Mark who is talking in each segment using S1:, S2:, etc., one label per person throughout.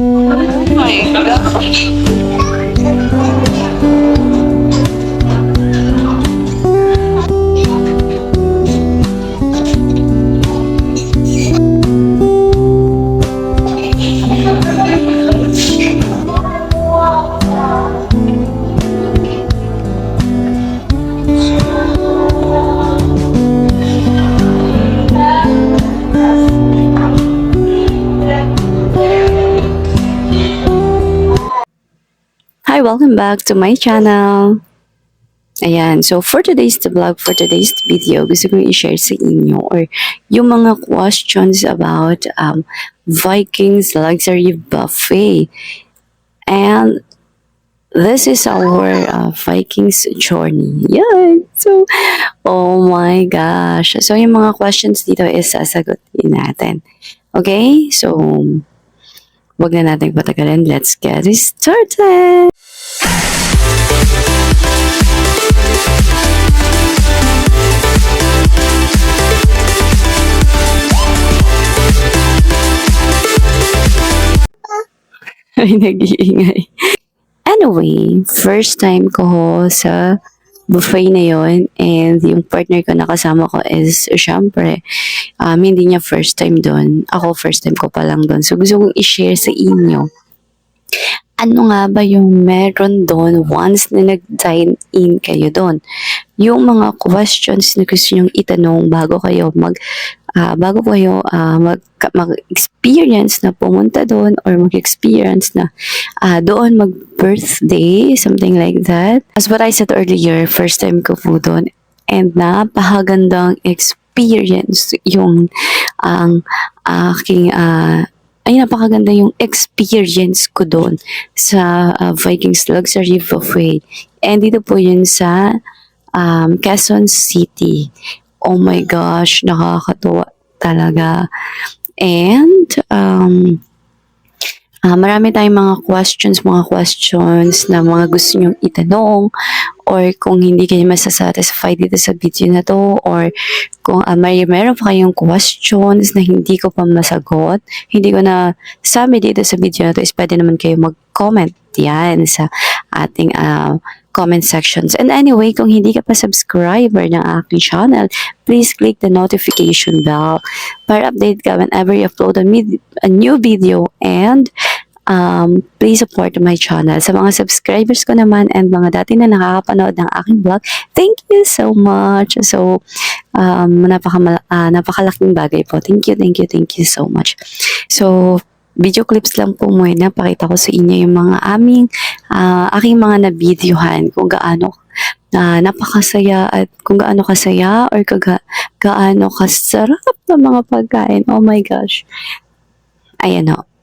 S1: Oh my God.
S2: Welcome back to my channel. Ayan, so for today's vlog, for today's video, gusto kong i-share sa inyo or yung mga questions about um, Vikings Luxury Buffet. And this is our uh, Vikings journey. Yan. So, oh my gosh. So, yung mga questions dito is sasagutin natin. Okay? So, wag na natin patagalin. Let's get started! Ay, nag-iingay. Anyway, first time ko sa buffet na yon and yung partner ko nakasama ko is syempre um, hindi niya first time doon. Ako first time ko pa lang doon. So gusto kong i-share sa inyo ano nga ba yung meron doon once na nag-dine in kayo doon? Yung mga questions na gusto nyong itanong bago kayo mag ah, bago kayo ah, mag mag-experience na pumunta doon or mag-experience na ah, doon mag-birthday, something like that. As what I said earlier, first time ko po doon and napakagandang experience yung ang aking ah, ay napakaganda yung experience ko doon sa ah, Vikings Luxury Buffet. And dito po yun sa um, Quezon City. Oh my gosh, nakakatuwa talaga. And um, ah, marami tayong mga questions, mga questions na mga gusto nyong itanong or kung hindi kayo masasatisfy dito sa video na to or kung uh, may meron pa kayong questions na hindi ko pa masagot, hindi ko na sabi dito sa video na to is pwede naman kayo mag-comment yan sa ating ah, comment sections. And anyway, kung hindi ka pa subscriber ng aking channel, please click the notification bell para update ka whenever you upload a, a new video and um, please support my channel. Sa mga subscribers ko naman and mga dati na nakakapanood ng aking vlog, thank you so much. So, um, napaka, ah, napakalaking bagay po. Thank you, thank you, thank you so much. So, video clips lang po muna. Pakita ko sa inyo yung mga aming, ah, aking mga na-videohan kung gaano na napakasaya at kung gaano kasaya or kaga, gaano kasarap ng mga pagkain. Oh my gosh. Ayan o.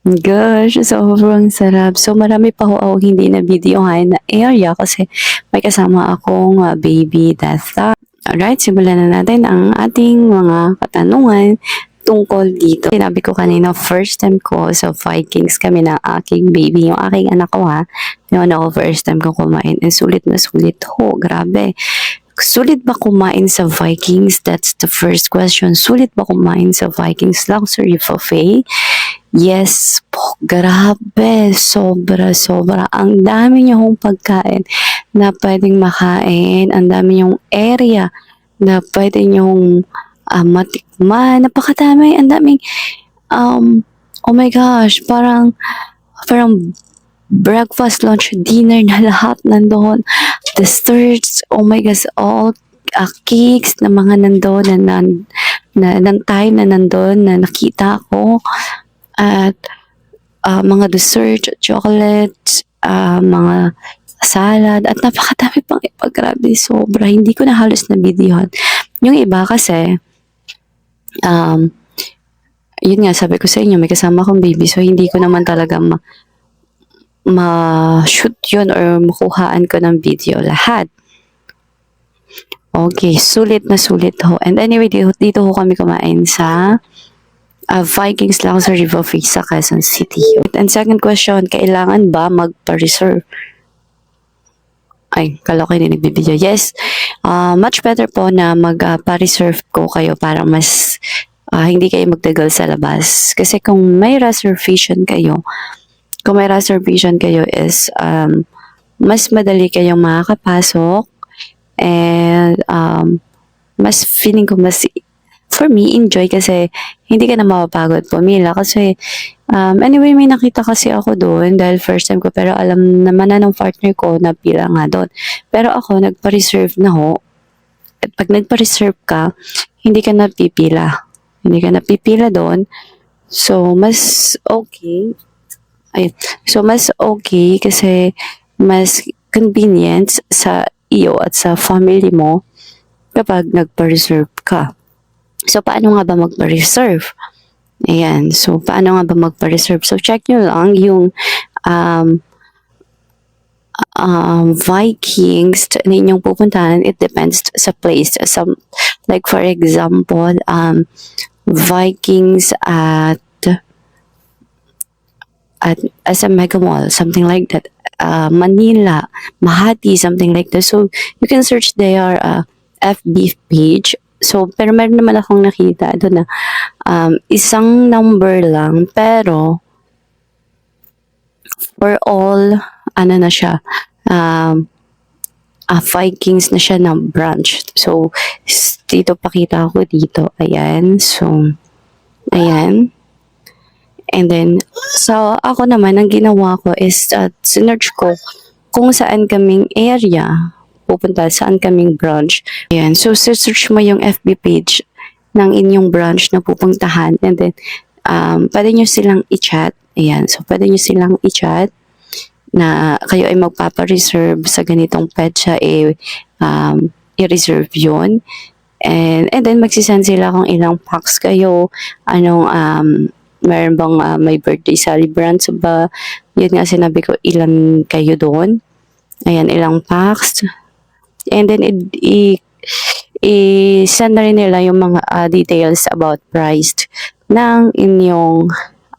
S2: Gosh, sobrang sarap. So, marami pa ho ako hindi na videohan na area kasi may kasama akong uh, baby death. Alright, simulan na natin ang ating mga katanungan tungkol dito. Sinabi ko kanina, first time ko sa Vikings kami ng aking baby, yung aking anak ko ha. Yung ako, first time ko kumain. And sulit na sulit ho, grabe. Sulit ba kumain sa Vikings? That's the first question. Sulit ba kumain sa Vikings Luxury Buffet? Yes po, grabe. Sobra, sobra. Ang dami niyo hong pagkain na pwedeng makain. Ang dami yung area na pwede niyong ah, matikman. Napakadami. Ang daming, um, oh my gosh, parang, parang breakfast, lunch, dinner na lahat nandoon. Desserts, oh my gosh, all ah, cakes na mga nandoon na, na, ng time na nandoon na nakita ko. At ah, mga dessert, chocolates, ah, mga salad, at napakadami pang iba. Sobra. Hindi ko na halos na videohan. Yung iba kasi, um, yun nga, sabi ko sa inyo, may kasama akong baby, so hindi ko naman talaga ma, ma-shoot yun or makuhaan ko ng video lahat. Okay, sulit na sulit ho. And anyway, dito, dito ho kami kumain sa uh, Vikings Luxury Buffet sa Quezon City. And second question, kailangan ba magpa-reserve? Ay, kala ko hindi nagbibideo. Yes, uh, much better po na magpa-reserve ko kayo para mas ah, hindi kayo magtagal sa labas. Kasi kung may reservation kayo, kung may reservation kayo is um, mas madali kayong makakapasok and um, mas feeling ko mas for me enjoy kasi hindi ka na mapapagod pumila. Kasi um, anyway may nakita kasi ako doon dahil first time ko. Pero alam naman na ng partner ko na pila nga doon. Pero ako nagpa-reserve na ho. At pag nagpa-reserve ka hindi ka napipila. Hindi ka napipila doon. So mas okay. Ayun. So, mas okay kasi mas convenient sa iyo at sa family mo kapag nagpa-reserve ka. So, paano nga ba magpa-reserve? Ayan. So, paano nga ba magpa-reserve? So, check nyo lang yung um, um, Vikings na inyong pupuntahan. It depends sa place. Some, like, for example, um, Vikings at at as a mega mall, something like that. Uh, Manila, Mahati, something like that. So, you can search their uh, FB page. So, pero meron naman akong nakita doon na um, isang number lang, pero for all, ano na siya, um, uh, Vikings na siya na branch. So, dito pakita ko dito. Ayan. So, ayan. And then, so ako naman, ang ginawa ko is uh, sinerch ko kung saan kaming area pupunta, saan kaming branch. Ayan. So, search mo yung FB page ng inyong branch na pupuntahan. And then, um, pwede nyo silang i-chat. Ayan. So, pwede nyo silang i-chat na kayo ay magpapa-reserve sa ganitong petsa, eh, um, i-reserve yun. And, and then, magsisend sila kung ilang packs kayo, anong, um, meron bang ah, may birthday celebrants ba? Yun nga sinabi ko, ilan kayo doon. Ayan, ilang packs. And then, i- i-send na rin nila yung mga ah, details about price ng inyong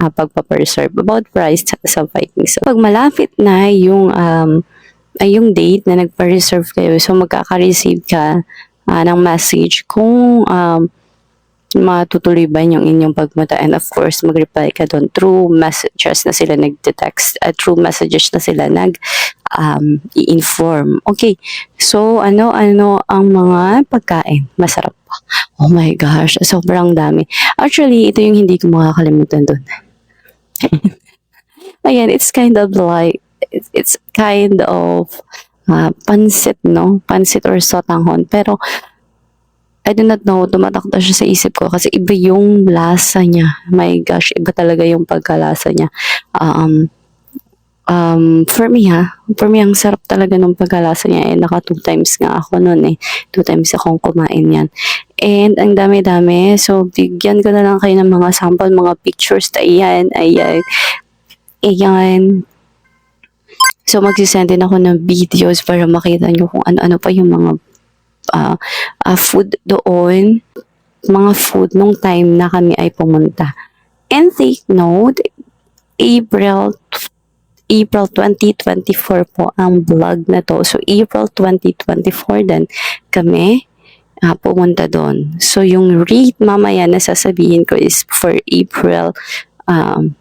S2: uh, pagpapreserve about price sa, sa Vikings. So, pag malapit na yung um, ay yung date na nagpa-reserve kayo, so magkaka-receive ka ah, ng message kung um, matutuloy ba yung inyong pagmata and of course mag-reply ka doon through messages na sila nag-text at through messages na sila nag um, i-inform. Okay, so ano-ano ang mga pagkain? Masarap pa. Oh my gosh, sobrang dami. Actually, ito yung hindi ko makakalimutan doon. Ayan, it's kind of like, it's, kind of uh, pansit, no? Pansit or sotanghon. Pero, I do not know, tumatakta siya sa isip ko kasi iba yung lasa niya. My gosh, iba talaga yung pagkalasa niya. Um, um, for me ha, for me ang sarap talaga ng pagkalasa niya. Eh, naka two times nga ako noon eh. Two times akong kumain yan. And ang dami-dami. So, bigyan ko na lang kayo ng mga sample, mga pictures. Ayan, ayan. Ayan. So, magsisend din ako ng videos para makita nyo kung ano-ano pa yung mga ah, ah, food doon, mga food nung time na kami ay pumunta. And take note, April April 2024 po ang vlog na to. So, April 2024 din kami ah, pumunta doon. So, yung rate mamaya na sasabihin ko is for April um,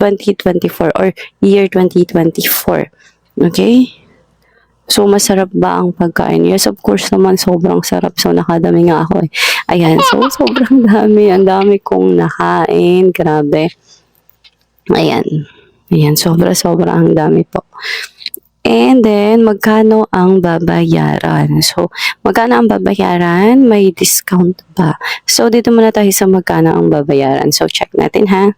S2: 2024 or year 2024. Okay? So, masarap ba ang pagkain? Yes, of course naman, sobrang sarap. So, nakadami nga ako eh. Ayan, so, sobrang dami. Ang dami kong nakain. Grabe. Ayan. Ayan, sobra-sobra ang dami po. And then, magkano ang babayaran? So, magkano ang babayaran? May discount ba? So, dito muna tayo sa magkano ang babayaran. So, check natin ha.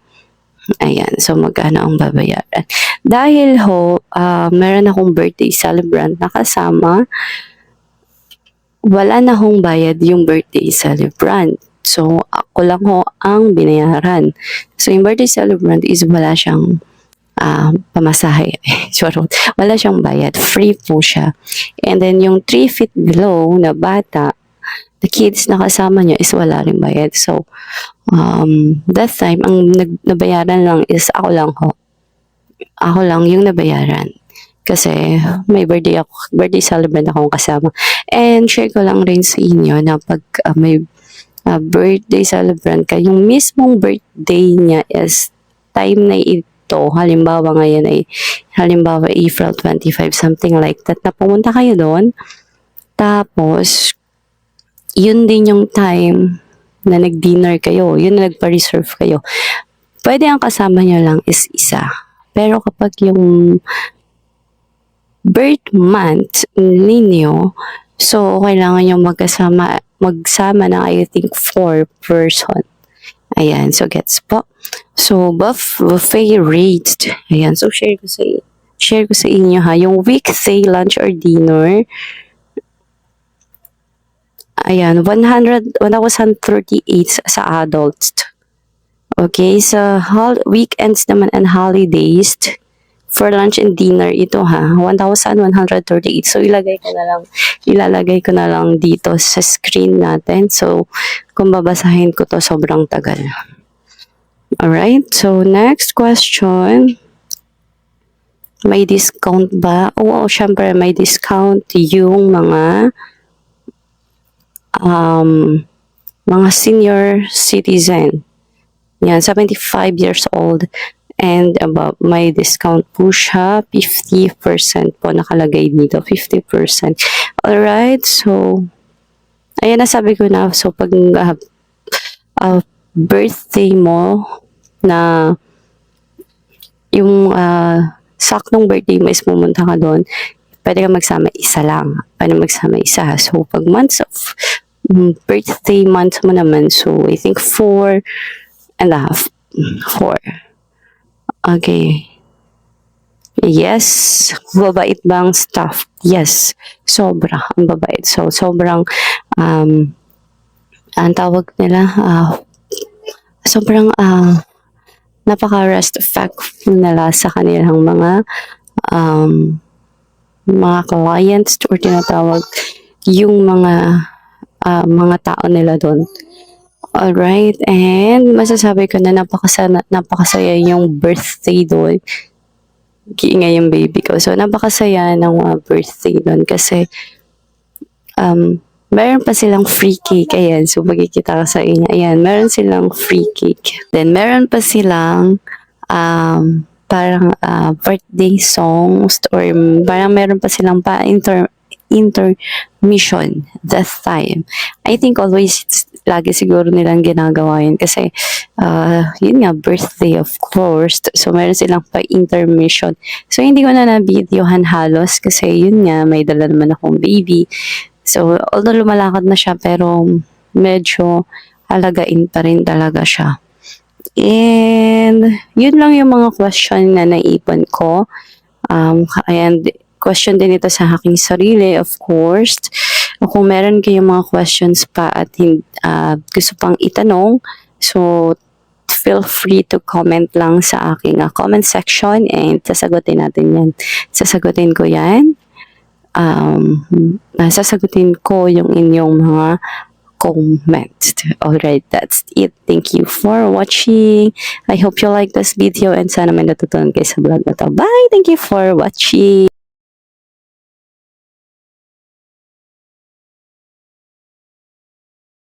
S2: Ayan, so magkano ang babayaran? Dahil ho, ah, meron akong birthday celebrant na kasama, wala na hong bayad yung birthday celebrant. So, ako lang ho ang binayaran. So, yung birthday celebrant is wala siyang ah, pamasahe. Charot. Wala siyang bayad. Free po siya. And then, yung 3 feet below na bata, the kids na kasama niya is wala rin bayad. So, um, that time, ang nag- nabayaran lang is ako lang ho. Ako lang yung nabayaran. Kasi may birthday ako, birthday celebrant akong kasama. And share ko lang rin sa inyo na pag ah, may uh, birthday celebrant ka, yung mismong birthday niya is time na ito, halimbawa ngayon ay, halimbawa April 25, something like that, na pumunta kayo doon, tapos, yun din yung time na nag-dinner kayo, yun na nagpa-reserve kayo. Pwede ang kasama nyo lang is isa. Pero kapag yung birth month ninyo, so kailangan yung magkasama, magsama ng I think four person. Ayan, so gets po. So, buff, buffet rates. Ayan, so share ko sa share ko sa inyo ha, yung weekday lunch or dinner, ayan, 100, 1,038 sa adults. Okay, sa hol- weekends naman and holidays, for lunch and dinner, ito ha, 1,138. So, ilagay ko na lang, ilalagay ko na lang dito sa screen natin. So, kung babasahin ko to, sobrang tagal. Alright, so next question. May discount ba? Oo, syempre may discount yung mga um, mga senior citizen. Yan, 75 years old and above. May discount po siya. 50% po nakalagay dito. 50%. Alright, so, ayan na sabi ko na. So, pag uh, uh, birthday mo na yung uh, saktong birthday mo is pumunta ka doon, pwede ka magsama isa lang. Pwede magsama isa. So, pag months of mm, birthday month mo naman, so I think four and a half. Four. Okay. Yes. Babait bang staff? Yes. Sobra. Ang babait. So, sobrang, um, ang tawag nila, ah, sobrang, ah, napaka-respectful nila sa kanilang mga, um, mga clients or tinatawag yung mga, ah, mga tao nila doon. Alright, and masasabi ko na napakasaya, napakasaya yung birthday doon. Kiingay yung baby ko. So, napakasaya ng mga birthday doon kasi um, meron pa silang free cake. Ayan, so magkikita ka sa inyo. Ayan, meron silang free cake. Then, meron pa silang um, parang ah, birthday songs or parang meron pa silang pa inter intermission that time. I think always lagi siguro nilang ginagawa yun kasi uh, yun nga birthday of course. So meron silang pa intermission so hindi ko na na-videohan halos kasi yun nga may dala naman akong baby. So although lumalakad na siya pero medyo halagain pa rin talaga siya. And yun lang yung mga question na naipon ko. Um, and question din ito sa aking sarili, of course. Kung meron kayong mga questions pa at uh, gusto pang itanong, so feel free to comment lang sa aking uh, comment section and sasagutin natin yan. Sasagutin ko yan. Um, sasagutin ko yung inyong mga comment. Alright, that's it. Thank you for watching. I hope you like this video and sana may natutunan kayo sa vlog na to. Bye! Thank you for watching.